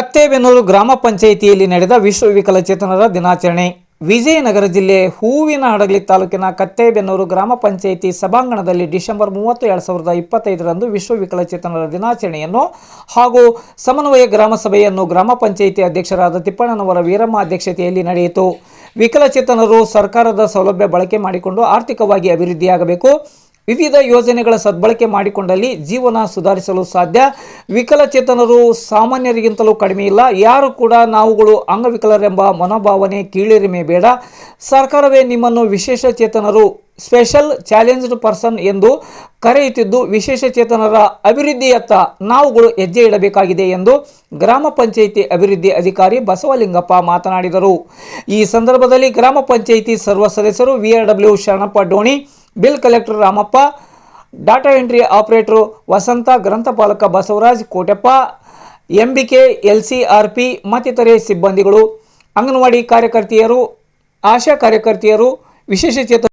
ಕತ್ತೇಬೆನ್ನೂರು ಗ್ರಾಮ ಪಂಚಾಯಿತಿಯಲ್ಲಿ ನಡೆದ ವಿಶ್ವ ವಿಕಲಚೇತನರ ದಿನಾಚರಣೆ. ವಿಜಯನಗರ ಜಿಲ್ಲೆ ಹೂವಿನ ಹಡಗಲಿ ತಾಲೂಕಿನ ಕತ್ತೇಬೆನ್ನೂರು ಗ್ರಾಮ ಪಂಚಾಯಿತಿ ಸಭಾಂಗಣದಲ್ಲಿ ಡಿಸೆಂಬರ್ ಮೂವತ್ತು ಎರಡು ಸಾವಿರದ ಇಪ್ಪತ್ತೈದರಂದು ವಿಶ್ವ ವಿಕಲಚೇತನರ ದಿನಾಚರಣೆಯನ್ನು ಹಾಗೂ ಸಮನ್ವಯ ಗ್ರಾಮ ಸಭೆಯನ್ನು ಗ್ರಾಮ ಪಂಚಾಯಿತಿ ಅಧ್ಯಕ್ಷರಾದ ತಿಪ್ಪಣ್ಣನವರ ವೀರಮ್ಮ ಅಧ್ಯಕ್ಷತೆಯಲ್ಲಿ ನಡೆಯಿತು. ವಿಕಲಚೇತನರು ಸರ್ಕಾರದ ಸೌಲಭ್ಯ ಬಳಕೆ ಮಾಡಿಕೊಂಡು ಆರ್ಥಿಕವಾಗಿ ಅಭಿವೃದ್ಧಿಯಾಗಬೇಕು. ವಿವಿಧ ಯೋಜನೆಗಳ ಸದ್ಬಳಕೆ ಮಾಡಿಕೊಂಡಲ್ಲಿ ಜೀವನ ಸುಧಾರಿಸಲು ಸಾಧ್ಯ. ವಿಕಲಚೇತನರು ಸಾಮಾನ್ಯರಿಗಿಂತಲೂ ಕಡಿಮೆ ಇಲ್ಲ. ಯಾರು ಕೂಡ ನಾವುಗಳು ಅಂಗವಿಕಲರೆಂಬ ಮನೋಭಾವನೆ ಕೀಳಿರಿಮೆ ಬೇಡ. ಸರ್ಕಾರವೇ ನಿಮ್ಮನ್ನು ವಿಶೇಷ ಚೇತನರು, ಸ್ಪೆಷಲ್ ಚಾಲೆಂಜ್ಡ್ ಪರ್ಸನ್ ಎಂದು ಕರೆಯುತ್ತಿದ್ದು, ವಿಶೇಷ ಚೇತನರ ಅಭಿವೃದ್ಧಿಯತ್ತ ನಾವುಗಳು ಹೆಜ್ಜೆ ಇಡಬೇಕಾಗಿದೆ ಎಂದು ಗ್ರಾಮ ಪಂಚಾಯಿತಿ ಅಭಿವೃದ್ಧಿ ಅಧಿಕಾರಿ ಬಸವಲಿಂಗಪ್ಪ ಮಾತನಾಡಿದರು. ಈ ಸಂದರ್ಭದಲ್ಲಿ ಗ್ರಾಮ ಪಂಚಾಯಿತಿ ಸರ್ವ ಸದಸ್ಯರು, V W Sharanappa Doni bill collector Ramappa, data entry operator Vasanth ಗ್ರಂಥಪಾಲಕ Basavaraj Koteppa, MBK, L C R P, ಮತ್ತಿತರೆ ಸಿಬ್ಬಂದಿಗಳು, ಅಂಗನವಾಡಿ ಕಾರ್ಯಕರ್ತೆಯರು, ಆಶಾ ಕಾರ್ಯಕರ್ತೆಯರು, ವಿಶೇಷ ಚೇತನ